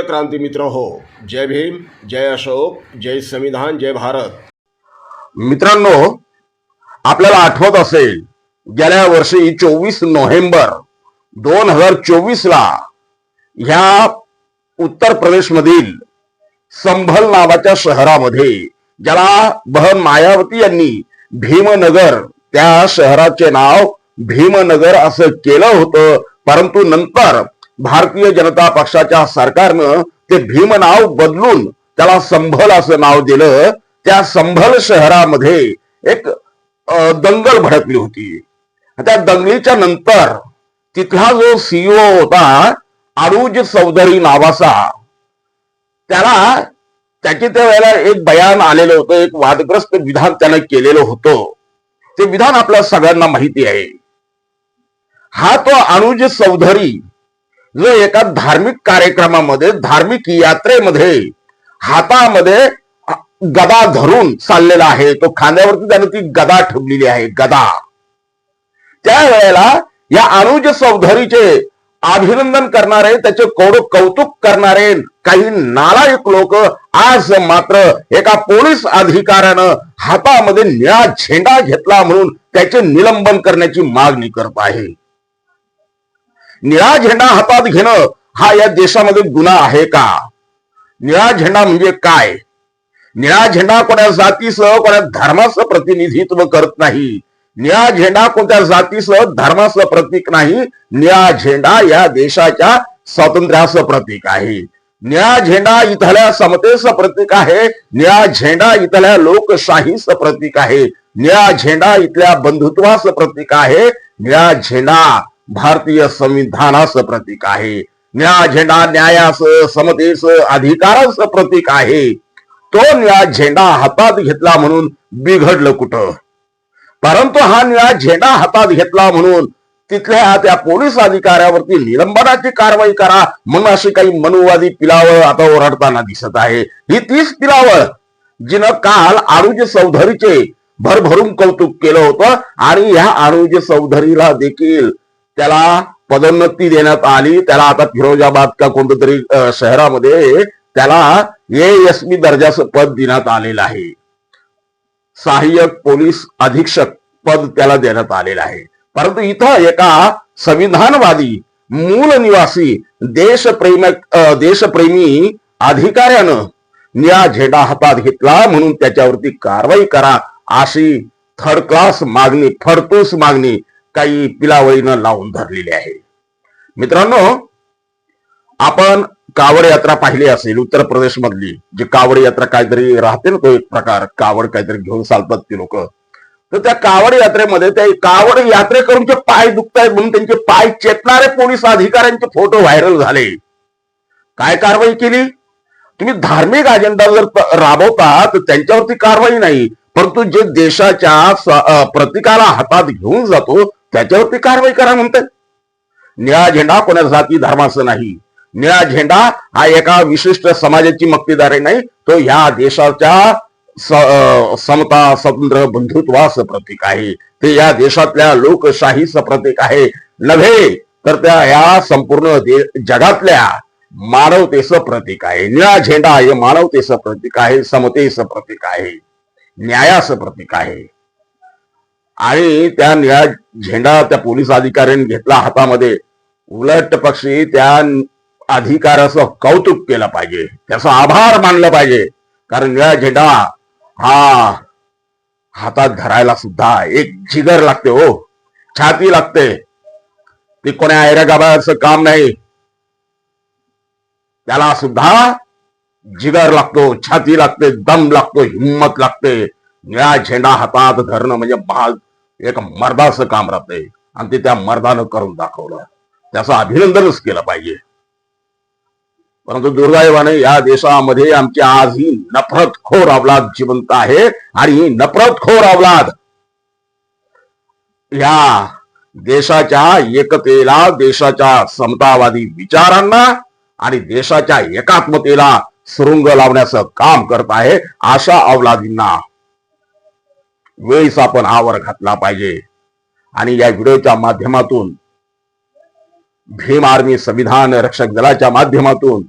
प्रिय क्रांती मित्र हो जय भीम जय अशोक जय संविधान जय भारत. मित्रांनो आपल्याला आठवत असेल गेल्या वर्षी चोवीस नोव्हेंबर दोन हजार चोवीस ला ह्या उत्तर प्रदेश मधील संभल नावाच्या शहरामध्ये ज्याला बहन मायावती यांनी भीमनगर त्या शहराचे नाव भीमनगर असं केलं होतं परंतु नंतर भारतीय जनता पक्षाच्या सरकारनं ते भीम नाव बदलून त्याला संभल असं नाव दिलं. त्या संभल शहरामध्ये एक दंगल भडकली होती. त्या दंगलीच्या नंतर तिथला जो सीईओ होता अरुज चौधरी नावाचा त्याला त्याचे त्या वेळेला एक बयान आलेलं होतं एक वादग्रस्त विधान त्यानं केलेलं होतं. ते विधान आपल्या सगळ्यांना माहिती आहे. हा तो अनुज चौधरी जो एका धार्मिक कार्यक्रमामध्ये धार्मिक यात्रेमध्ये हातामध्ये गदा धरून चाललेला आहे. तो खांद्यावरती त्यानं ती गदा ठेवलेली आहे गदा. त्यावेळेला या अनुज चौधरीचे अभिनंदन करणारे त्याचे कौड कौतुक करणारे काही नालायक लोक आज मात्र एका पोलीस अधिकाऱ्यानं हातामध्ये निळा झेंडा घेतला म्हणून त्याचे निलंबन करण्याची मागणी करत आहे. निळा झेंडा हातात घेणं हा या देशामध्ये गुन्हा आहे का? निळा झेंडा म्हणजे काय? निळा झेंडा कोणत्या जातीसह कोणा धर्माचं प्रतिनिधित्व करत नाही. निळा झेंडा कोणत्या जातीसह धर्माचं प्रतीक नाही. निळा झेंडा या देशाच्या स्वातंत्र्याचं प्रतीक आहे. निळा झेंडा इथल्या समतेचं प्रतीक आहे. निळा झेंडा इथल्या लोकशाहीचं प्रतीक आहे. निळा झेंडा इथल्या बंधुत्वाचं प्रतीक आहे. निळा झेंडा भारतीय संविधानाचं प्रतीक आहे. न्याय झेंडा न्यायाचं समतेचं अधिकाराचं प्रतीक आहे. तो न्याय झेंडा हातात घेतला म्हणून बिघडलं कुठं? परंतु हा न्याय झेंडा हातात घेतला म्हणून तिथल्या त्या पोलीस अधिकाऱ्यावरती निलंबनाची कारवाई करा म्हणून अशी काही मनुवादी पिलावळ आता ओरडताना दिसत आहे. ही तीच पिलावळ जिनं काल आरुज चौधरीचे भरभरून कौतुक केलं होतं आणि ह्या आरुज चौधरीला देखील त्याला पदोन्नती देण्यात आली. त्याला आता फिरोजाबाद का कोणतं तरी शहरामध्ये त्याला एएसपी दर्जाचं पद देण्यात आलेलं आहे. सहाय्यक पोलीस अधीक्षक पद त्याला देण्यात आलेलं आहे. परंतु इथं एका संविधानवादी मूल निवासी देशप्रेम देशप्रेमी अधिकाऱ्यानं निळा झेंडा हातात घेतला म्हणून त्याच्यावरती कारवाई करा अशी थर्ड क्लास मागणी फडतूस मागणी काही पिलावळीनं लावून धरलेली आहे. मित्रांनो आपण कावड यात्रा पाहिली असेल उत्तर प्रदेश मधली जी कावड यात्रा काहीतरी राहते ना तो एक प्रकार कावड काहीतरी घेऊन चालतात ती लोक. तर त्या कावड यात्रेमध्ये त्या कावड यात्रेकरूंचे पाय दुखतायत म्हणून त्यांचे पाय चेतणारे पोलीस अधिकाऱ्यांचे फोटो व्हायरल झाले. काय कारवाई केली? तुम्ही धार्मिक अजेंडा जर राबवता तर त्यांच्यावरती कारवाई नाही. परंतु जे देशाच्या प्रतिकाला हातात घेऊन जातो त्याच्यावरती कारवाई करा म्हणतात निळा झेंडा कोणा जाती धर्माचं नाही. निळा झेंडा हा एका विशिष्ट समाजाची मक्तेदारी नाही तो ह्या देशाच्या समता स्वतंत्र बंधुत्वाचं प्रतीक आहे. ते या देशातल्या लोकशाहीचं प्रतीक आहे. नव्हे तर त्या या संपूर्ण दे- जगातल्या मानवतेचं प्रतीक आहे. निळा झेंडा हे मानवतेचं प्रतीक आहे समतेचं प्रतीक आहे न्यायाचं प्रतीक आहे. आणि त्या निळा झेंडा त्या पोलीस अधिकाऱ्यांनी घेतला हातामध्ये. उलट पक्षी त्या अधिकाराचं कौतुक केलं पाहिजे. त्याचा आभार मानलं पाहिजे. कारण निळा झेंडा हा हातात धरायला सुद्धा एक जिगर लागते हो. छाती लागते. ती कोण्या ऐरागाबाचं काम नाही. त्याला सुद्धा जिगर लागतो छाती लागते दम लागतो हिंमत लागते. निळा झेंडा हातात धरणं म्हणजे एक मर्दाचं काम राहते आणि ते त्या मर्दानं करून दाखवलं. त्याचं अभिनंदनच केलं पाहिजे. परंतु दुर्दैवाने या देशामध्ये आमची आज ही नफरतखोर अवलाद जिवंत आहे आणि ही नफरतखोर अवलाद या देशाच्या एकतेला देशाच्या समतावादी विचारांना आणि देशाच्या एकात्मतेला सुरुंग लावण्याचं काम करत आहे अशा अवलादींना वेळीस आपण आवर घातला पाहिजे. आणि या व्हिडिओच्या माध्यमातून भीम आर्मी संविधान रक्षक दलाच्या माध्यमातून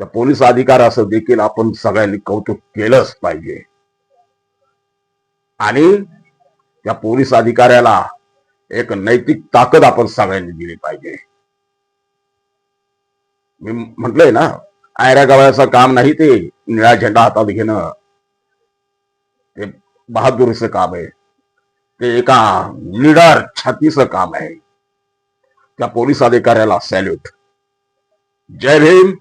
त्या पोलीस अधिकाराचं देखील आपण सगळ्यांनी कौतुक केलंच पाहिजे. आणि त्या पोलीस अधिकाऱ्याला एक नैतिक ताकद आपण सगळ्यांनी दिली पाहिजे. मी म्हटलंय ना आयऱ्या गवळ्याचं काम नाही ते निळा झेंडा हातात घेणं. बहादुरीचं काम आहे. ते एका निडार छातीचं काम आहे. त्या पोलीस अधिकाऱ्याला सॅल्यूट जय भीम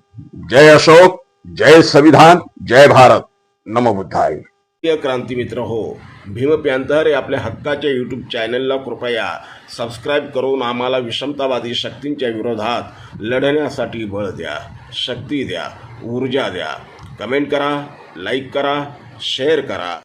जय अशोक जय संविधान जय भारत. नमबुद्धाय प्रिय क्रांती मित्र हो भीम पॅंथर या आपल्या हक्काच्या यूट्यूब चॅनलला कृपया सबस्क्राईब करून आम्हाला विषमतावादी शक्तींच्या विरोधात लढण्यासाठी बळ द्या शक्ती द्या ऊर्जा द्या. कमेंट करा लाईक करा शेअर करा.